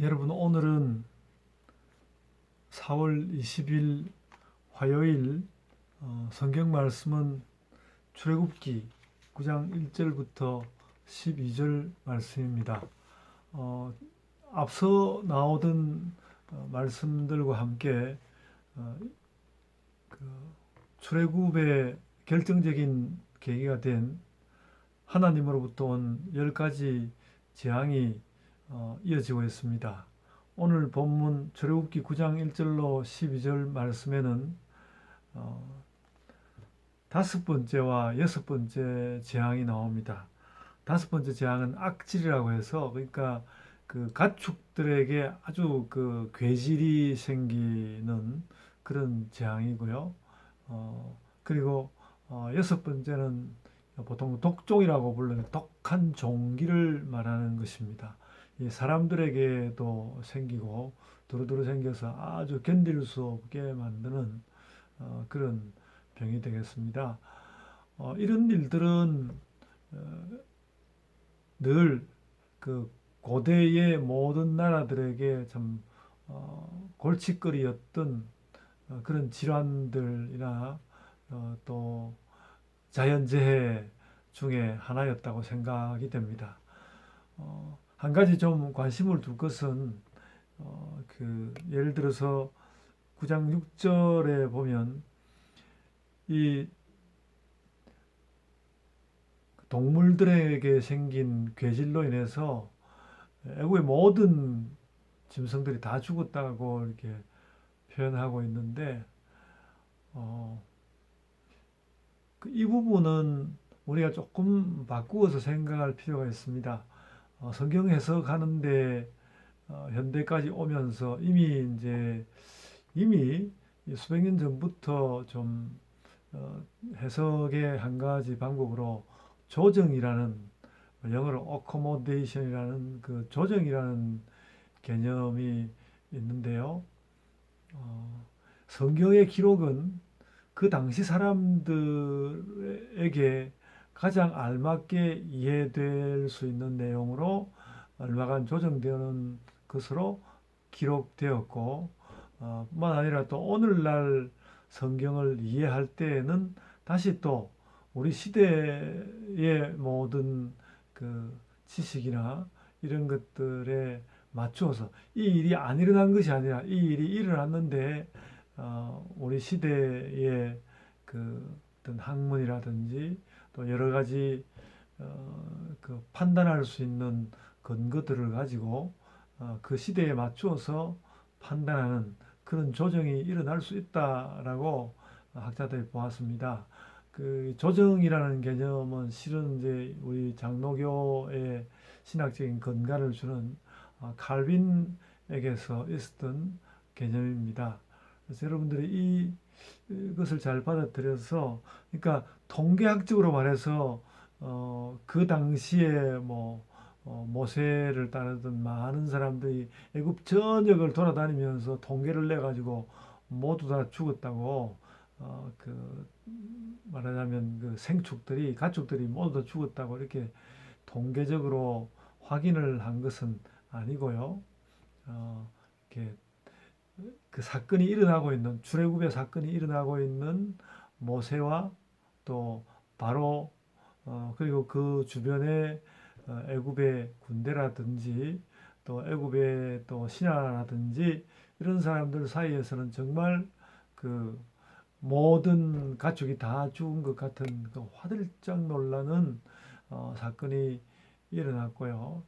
여러분 오늘은 4월 20일 화요일 어, 성경 말씀은 출애굽기 9장 1절부터 12절 말씀입니다. 어, 앞서 나오던 어, 말씀들과 함께 어, 그 출애굽의 결정적인 계기가 된 하나님으로부터 온 열 가지 재앙이 어, 이어지고 있습니다. 오늘 본문 출애굽기 9장 1절로 12절 말씀에는 어, 다섯 번째와 여섯 번째 재앙이 나옵니다. 다섯 번째 재앙은 악질이라고 해서 그러니까 그 가축들에게 아주 그 괴질이 생기는 그런 재앙이고요. 어, 그리고 어, 여섯 번째는 보통 독종이라고 불리는 독한 종기를 말하는 것입니다. 이 사람들에게도 생기고 두루두루 생겨서 아주 견딜 수 없게 만드는 어, 그런 병이 되겠습니다. 어, 이런 일들은 어, 늘그 고대의 모든 나라들에게 참 어, 골칫거리였던 어, 그런 질환들이나 어, 또 자연재해 중에 하나였다고 생각이 됩니다. 어, 한 가지 좀 관심을 둘 것은 어, 그 예를 들어서 9장 6절에 보면 이 동물들에게 생긴 괴질로 인해서 애국의 모든 짐승들이 다 죽었다고 이렇게 표현하고 있는데 어, 그이 부분은 우리가 조금 바꾸어서 생각할 필요가 있습니다. 어, 성경 해석하는데 어, 현대까지 오면서 이미 이제 이미 이 수백 년 전부터 좀 어, 해석의 한 가지 방법으로 조정이라는 영어로 accommodation이라는 그 조정이라는 개념이 있는데요. 어, 성경의 기록은 그 당시 사람들에게 가장 알맞게 이해될 수 있는 내용으로 얼마간 조정되는 것으로 기록되었고, 어, 뿐만 아니라 또 오늘날 성경을 이해할 때에는 다시 또 우리 시대의 모든 그 지식이나 이런 것들에 맞추어서 이 일이 안 일어난 것이 아니라 이 일이 일어났는데 어, 우리 시대의 그 어떤 학문이라든지 또 여러 가지 어, 그 판단할 수 있는 근거들을 가지고 어, 그 시대에 맞추어서 판단하는 그런 조정이 일어날 수 있다라고 학자들이 보았습니다. 그 조정이라는 개념은 실은 이제 우리 장로교의 신학적인 근간을 주는 어, 칼빈에게서 있었던 개념입니다. 그래서 여러분들이 이 이것을 잘 받아들여서 그러니까 통계학적으로 말해서 어, 그 당시에 뭐 어, 모세를 따르던 많은 사람들이 애굽 전역을 돌아다니면서 통계를 내 가지고 모두 다 죽었다고 어, 그 말하자면 그 생축들이 가축들이 모두 다 죽었다고 이렇게 통계적으로 확인을 한 것은 아니고요. 어, 이렇게 그 사건이 일어나고 있는 출애굽의 사건이 일어나고 있는 모세와 또 바로 어, 그리고 그 주변에 어, 애굽의 군대라든지 또 애굽의 또 신하라든지 이런 사람들 사이에서는 정말 그 모든 가축이 다 죽은 것 같은 그 화들짝 놀라는 어, 사건이 일어났고요.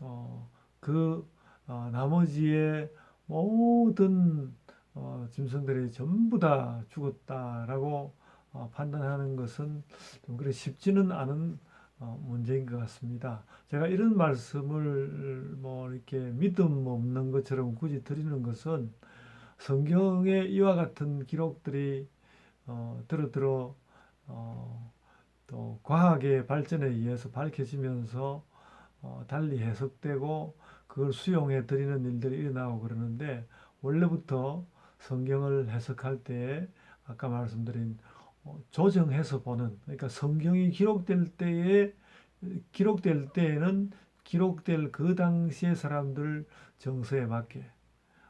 어, 그 어, 나머지의 모든 어, 짐승들이 전부 다 죽었다라고 어, 판단하는 것은 좀 그리 쉽지는 않은 어, 문제인 것 같습니다. 제가 이런 말씀을 뭐 이렇게 믿음 없는 것처럼 굳이 드리는 것은 성경에 이와 같은 기록들이 어, 들어 들어 어, 또 과학의 발전에 의해서 밝혀지면서 어, 달리 해석되고 그걸 수용해 드리는 일들이 일어나고 그러는데 원래부터 성경을 해석할 때 아까 말씀드린 어, 조정해서 보는 그러니까 성경이 기록될 때에 기록될 때에는 기록될 그 당시의 사람들 정서에 맞게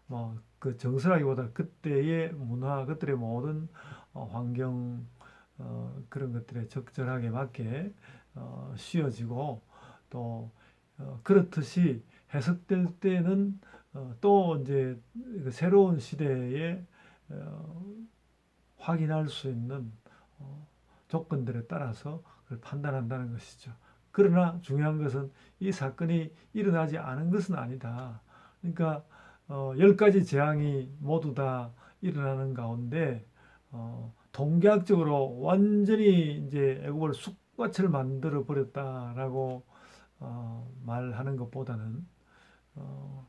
뭐 그 정서라기보다 그때의 문화 그들의 모든 어, 환경 어, 그런 것들에 적절하게 맞게 어, 씌워지고 또 어, 그렇듯이 해석될 때는 어, 또 이제 그 새로운 시대에 어, 확인할 수 있는 어, 조건들에 따라서 그걸 판단한다는 것이죠. 그러나 중요한 것은 이 사건이 일어나지 않은 것은 아니다. 그러니까 어, 열 가지 재앙이 모두 다 일어나는 가운데 어, 동계학적으로 완전히 이제 애국을 쑥밭을 만들어 버렸다라고 어, 말하는 것보다는 어,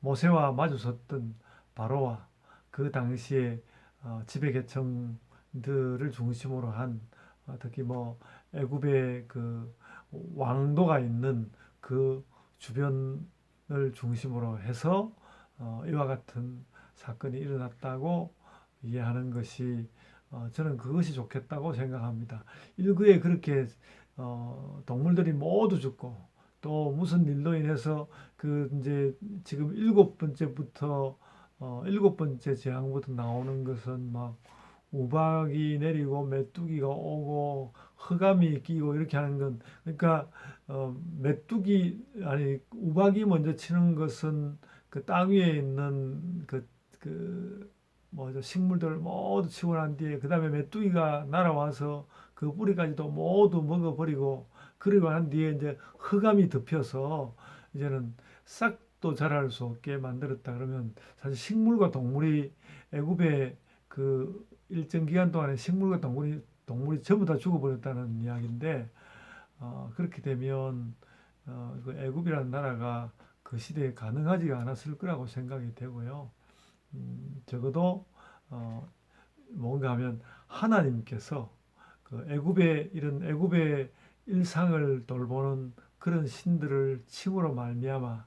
모세와 마주 섰던 바로와 그 당시에 어, 지배계층 들을 중심으로 한 어, 특히 뭐 애굽의 그 왕도가 있는 그 주변을 중심으로 해서 어, 이와 같은 사건이 일어났다고 이해하는 것이 어, 저는 그것이 좋겠다고 생각합니다. 일구에 그렇게 어, 동물들이 모두 죽고 또 무슨 일로 인해서 그 이제 지금 일곱 번째부터 어, 일곱 번째 재앙부터 나오는 것은 막 우박이 내리고 메뚜기가 오고 흑암이 끼고 이렇게 하는 건 그러니까 어, 메뚜기 아니 우박이 먼저 치는 것은 그 땅 위에 있는 그 그 뭐죠? 식물들을 모두 치고 난 뒤에 그 다음에 메뚜기가 날아와서 그 뿌리까지도 모두 먹어버리고 그리고 난 뒤에 이제 흑암이 덮여서 이제는 싹도 자랄 수 없게 만들었다 그러면 사실 식물과 동물이 애굽의 그 일정 기간 동안에 식물과 동물이 동물이 전부 다 죽어버렸다는 이야기인데 어, 그렇게 되면 어, 그 애굽이라는 나라가 그 시대에 가능하지가 않았을 거라고 생각이 되고요. 음, 적어도 어, 뭔가 하면 하나님께서 그 애굽의 이런 애굽의 일상을 돌보는 그런 신들을 칭으로 말미암아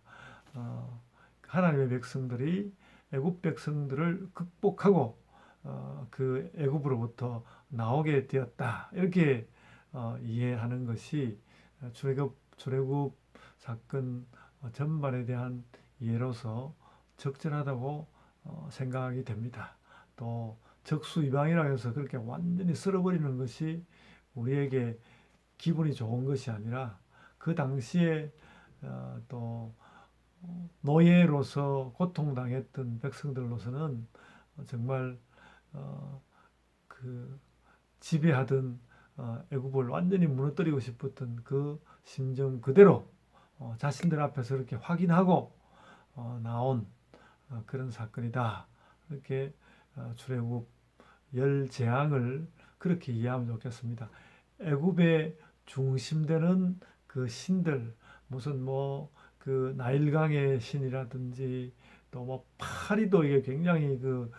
어, 하나님의 백성들이 애굽 백성들을 극복하고 어, 그 애굽으로부터 나오게 되었다 이렇게 어, 이해하는 것이 출애굽 출애굽 사건 어, 전반에 대한 이해로서 적절하다고 어, 생각이 됩니다. 또 적수 이방이라 해서 그렇게 완전히 쓸어버리는 것이 우리에게 기분이 좋은 것이 아니라 그 당시에 어, 또 노예로서 고통당했던 백성들로서는 정말 어, 그 지배하던 어, 애굽을 완전히 무너뜨리고 싶었던 그 심정 그대로 어, 자신들 앞에서 이렇게 확인하고 어, 나온 어, 그런 사건이다. 이렇게 어, 출애굽 열 재앙을 그렇게 이해하면 좋겠습니다. 애굽의 중심되는 그 신들 무슨 뭐 그 나일강의 신이라든지 또 뭐 파리도 이게 굉장히 그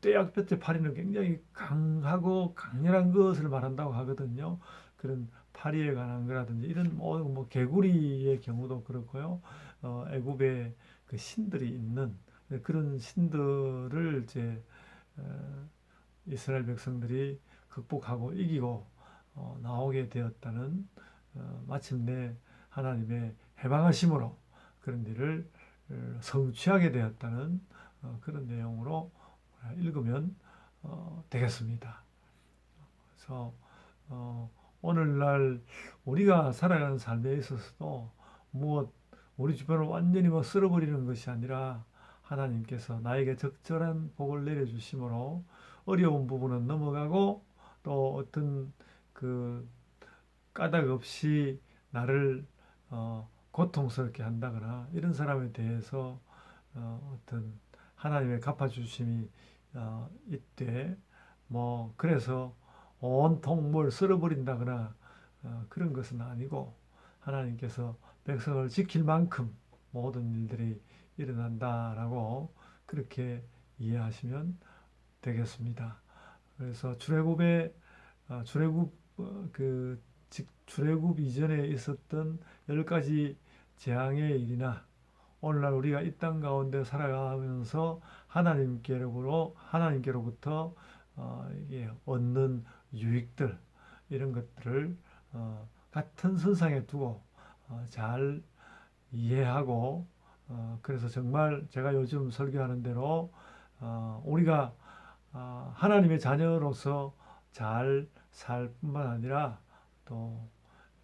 떼약볕의 파리는 굉장히 강하고 강렬한 것을 말한다고 하거든요. 그런 파리에 관한 거라든지 이런 뭐, 뭐 개구리의 경우도 그렇고요. 어, 애굽의 그 신들이 있는 그런 신들을 이제 어, 이스라엘 백성들이 극복하고 이기고 어, 나오게 되었다는 어, 마침내 하나님의 해방하심으로 그런 일을 어, 성취하게 되었다는 어, 그런 내용으로 읽으면 어, 되겠습니다. 그래서 어, 오늘날 우리가 살아가는 삶에 있어서도 무엇 우리 주변을 완전히 뭐 쓸어버리는 것이 아니라 하나님께서 나에게 적절한 복을 내려주심으로 어려운 부분은 넘어가고 또 어떤 그 까닭 없이 나를 어, 고통스럽게 한다거나 이런 사람에 대해서 어, 어떤 하나님의 갚아주심이 어, 이때 뭐 그래서 온통 뭘 쓸어버린다거나 어, 그런 것은 아니고 하나님께서 백성을 지킬 만큼 모든 일들이 일어난다라고 그렇게 이해하시면 되겠습니다. 그래서 출애굽의 어, 출애굽 어, 그 직- 출애굽 이전에 있었던 열 가지 재앙의 일이나 오늘날 우리가 이 땅 가운데 살아가면서 하나님께로 하나님께로부터 어, 얻는 유익들 이런 것들을 어, 같은 선상에 두고 어, 잘 이해하고 어, 그래서 정말 제가 요즘 설교하는 대로 어, 우리가 어, 하나님의 자녀로서 잘 살 뿐만 아니라 또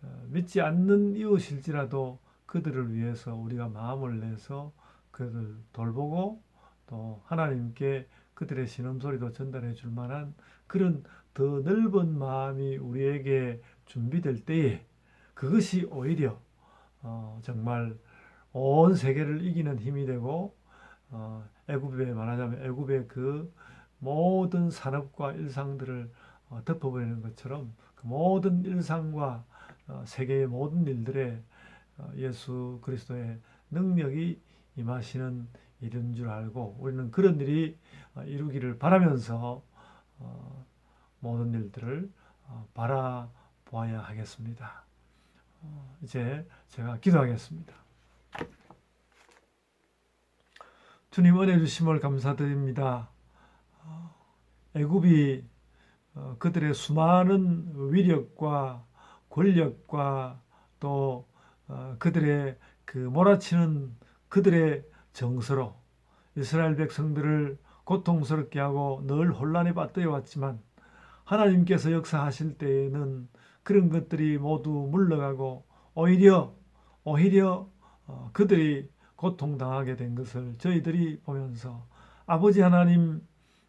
어, 믿지 않는 이웃일지라도 그들을 위해서 우리가 마음을 내서 그들을 돌보고 또 하나님께 그들의 신음소리도 전달해 줄 만한 그런 더 넓은 마음이 우리에게 준비될 때에 그것이 오히려 어, 정말 온 세계를 이기는 힘이 되고 어, 애굽에 말하자면 애굽의 그 모든 산업과 일상들을 어, 덮어버리는 것처럼 그 모든 일상과 어, 세계의 모든 일들에 어, 예수 그리스도의 능력이 임하시는 일인 줄 알고 우리는 그런 일이 어, 이루기를 바라면서 어, 모든 일들을 어, 바라보아야 하겠습니다. 어, 이제 제가 기도하겠습니다. 주님 은혜 주심을 감사드립니다. 어, 애굽이 어, 그들의 수많은 위력과 권력과 또 어, 그들의 그 몰아치는 그들의 정서로 이스라엘 백성들을 고통스럽게 하고 늘 혼란에 빠뜨려 왔지만 하나님께서 역사하실 때에는 그런 것들이 모두 물러가고 오히려 오히려 어, 그들이 고통당하게 된 것을 저희들이 보면서 아버지 하나님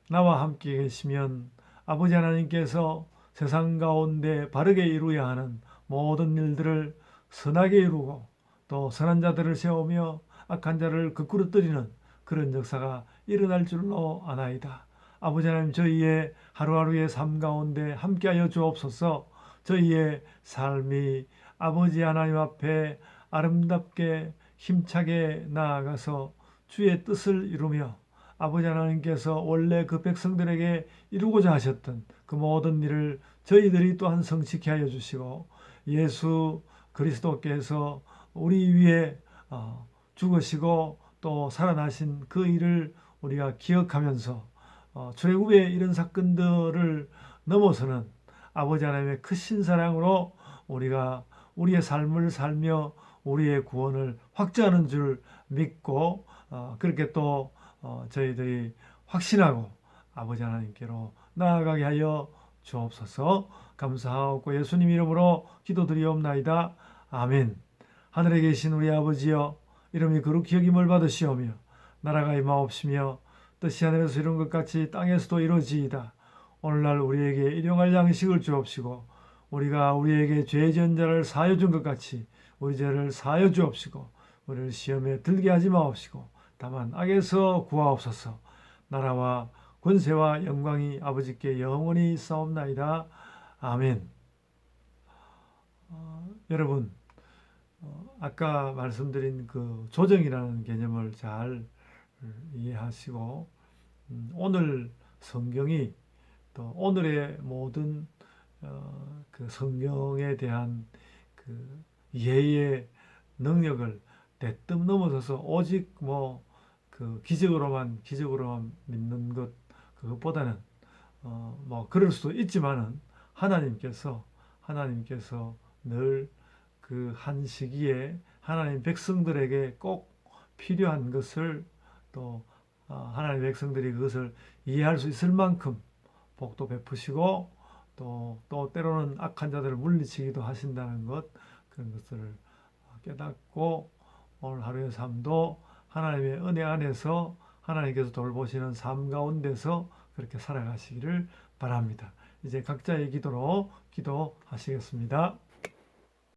나와 함께 계시면 아버지 하나님께서 세상 가운데 바르게 이루어야 하는 모든 일들을 선하게 이루고 또 선한 자들을 세우며 악한 자를 거꾸로 뜨리는 그런 역사가 일어날 줄로 아나이다. 아버지 하나님 저희의 하루하루의 삶 가운데 함께하여 주옵소서 저희의 삶이 아버지 하나님 앞에 아름답게 힘차게 나아가서 주의 뜻을 이루며 아버지 하나님께서 원래 그 백성들에게 이루고자 하셨던 그 모든 일을 저희들이 또한 성취케 하여 주시고 예수 그리스도께서 우리 위에 어, 죽으시고 또 살아나신 그 일을 우리가 기억하면서 어, 출애굽의 이런 사건들을 넘어서는 아버지 하나님의 크신 사랑으로 우리가 우리의 삶을 살며 우리의 구원을 확증하는 줄 믿고 어, 그렇게 또 어, 저희들이 확신하고 아버지 하나님께로 나아가게 하여 주옵소서 감사하고 예수님 이름으로 기도드리옵나이다. 아멘. 하늘에 계신 우리 아버지여 이름이 거룩히 여김을 받으시오며 나라가 임하옵시며 뜻이 하늘에서 이룬 것 같이 땅에서도 이루어지이다. 오늘날 우리에게 일용할 양식을 주옵시고 우리가 우리에게 죄 지은 자를 사여 준 것 같이 우리 죄를 사여 주옵시고 우리를 시험에 들게 하지 마옵시고 다만 악에서 구하옵소서 나라와 권세와 영광이 아버지께 영원히 싸움나이다. 아멘. 어, 여러분 어, 아까 말씀드린 그 조정이라는 개념을 잘 이해하시고 음, 오늘 성경이 또 오늘의 모든 어, 그 성경에 대한 그 이해의 능력을 대뜸 넘어서서 오직 뭐 그 기적으로만 기적으로만 믿는 것 그것보다는 어, 뭐 그럴 수도 있지만은 하나님께서 하나님께서 늘 그 한 시기에 하나님 백성들에게 꼭 필요한 것을 또 어, 하나님 백성들이 그것을 이해할 수 있을 만큼 복도 베푸시고 또, 또 때로는 악한 자들을 물리치기도 하신다는 것 그런 것을 깨닫고 오늘 하루의 삶도 하나님의 은혜 안에서 하나님께서 돌보시는 삶 가운데서 그렇게 살아가시기를 바랍니다. 이제 각자의 기도로 기도하시겠습니다.